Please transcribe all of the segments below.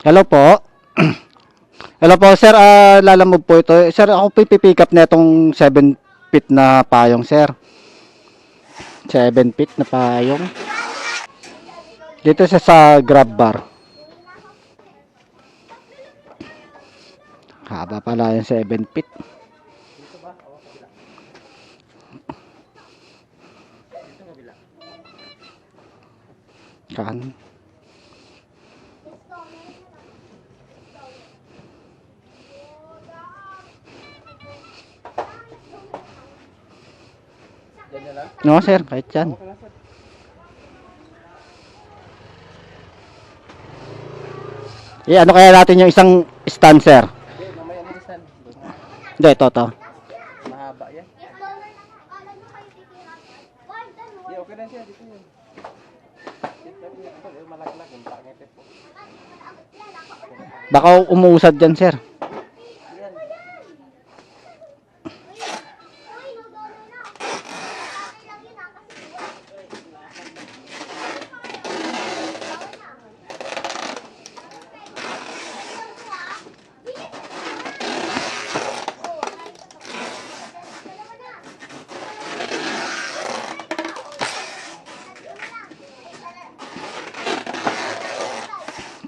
Hello po. Hello po, sir. Ah, lalamove po ito. Sir, ako po pipick up na itong 7 feet na payong, sir. 7 feet na payong. Dito siya sa grab bar. Haba pala yung 7 feet. Kan. No, sir, kahit yan. Eh, ano kaya natin yung isang stand, sir? Hindi, na ito, to. Mahaba yan. Okay lang siya. Dito yun. Ito, po. Baka umuusad dyan, sir.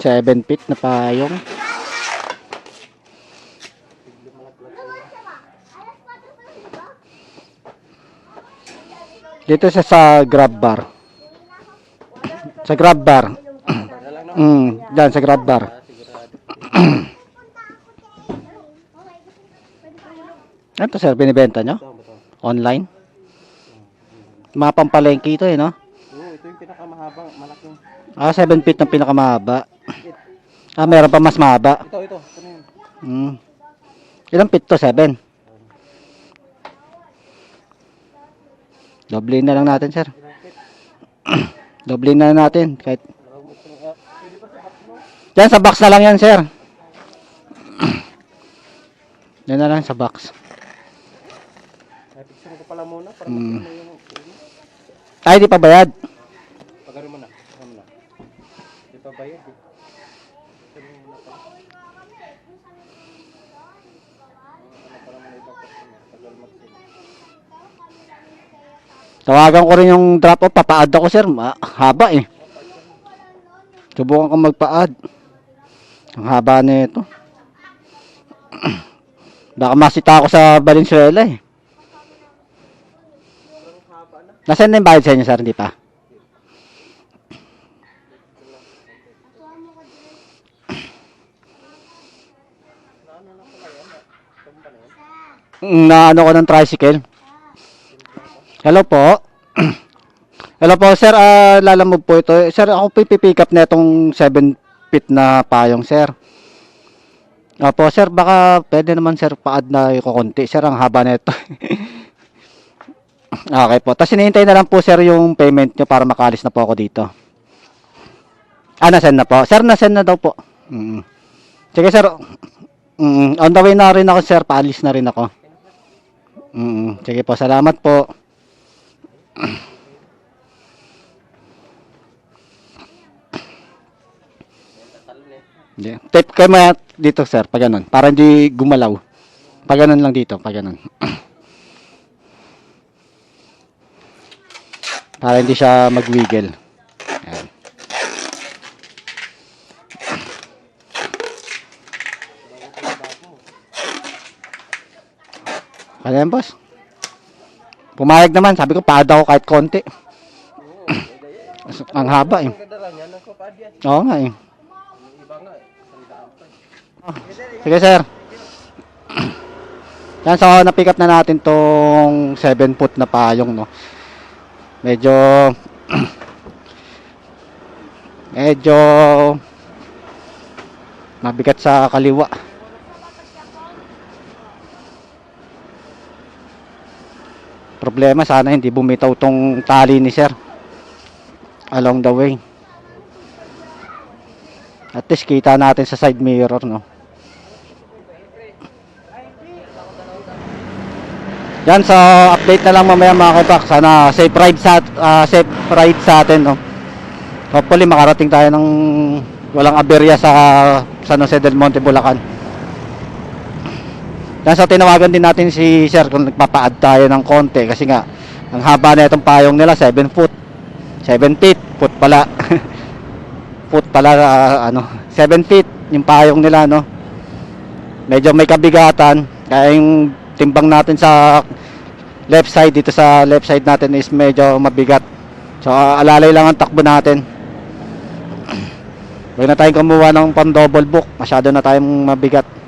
7 feet na payong. Dito sa sa grab bar. Sa grab bar. mm, dyan sa grab bar. Ito sir, binibenta nyo? Online? Mapang palengke ito eh, no? Oo, ito yung pinakamahabang, malaking. Ah, 7 feet ang pinakamahaba. Ah, meron pa mas mahaba. Ito, ito. Ito na yun. Mm. Ilang feet to? 7? Doble na lang natin, sir. Doble na natin. Kahit... Yan, sa box na lang yan, sir. Yan na lang sa box. Ay, picture ko pala muna para Mm. Ay, di pa bayad. Pagano mo na. Pagano mo na. Di pa bayad eh. Picture mo muna pala. Ano para mo na ipapot mo. Tagal mag-send. Tawagan ko rin yung drop off. Papaad ako, sir. Ma- haba eh. Subukan ko magpaad. Ang haba na ito. Baka masita ako sa Valenzuela eh. Nasaan na yung bayad sa inyo, sir? Hindi pa. Na ano ko ng tricycle. Hello po. Hello po, sir. Ah, lalamove po ito. Sir, ako po pipick up na itong 7 feet na payong, sir. Opo, sir, baka pwede naman, sir, paad na kukunti. Sir, ang haba na ito. okay po. Tapos hinihintay na lang po, sir, yung payment nyo para makalis na po ako dito. Ah, nasend na po. Sir, nasend na daw po. Mm. Sige, sir. Mm, on the way na rin ako, sir. Paalis na rin ako. Mm, sige po, salamat po. Yeah. Tape kayo maya dito, sir, pag ganun. Para hindi gumalaw. Pag ganun lang dito, pag ganun. Para hindi siya mag-wiggle. Ayan. Ano yan, boss? Pumayag naman. Sabi ko, paad ako kahit konti. Ang haba eh. Yan. Oo nga eh. Eh. Eh. Sige, sir. Yan, so na-pick up na natin tong 7 foot na payong, no. Medyo medyo mabigat sa kaliwa. Problema sana hindi bumitaw tong tali ni sir along the way. At least kita natin sa side mirror, no. Yan, so update na lang mamaya mga kapak. Sana safe ride sa ah, safe ride sa atin, no. Hopefully makarating tayo ng walang aberya sa San Jose del Monte, Bulacan. So tinawagan din natin si Sir kung nagpapa-add tayo ng konti kasi nga ang haba na itong payong nila 7 foot. 7 feet, foot pala. foot pala ah, ano, 7 feet yung payong nila no. Medyo may kabigatan kaya yung timbang natin sa left side dito sa left side natin is medyo mabigat. So ah, alalay lang ang takbo natin. Huwag na tayong kumuha ng pang double book. Masyado na tayong mabigat.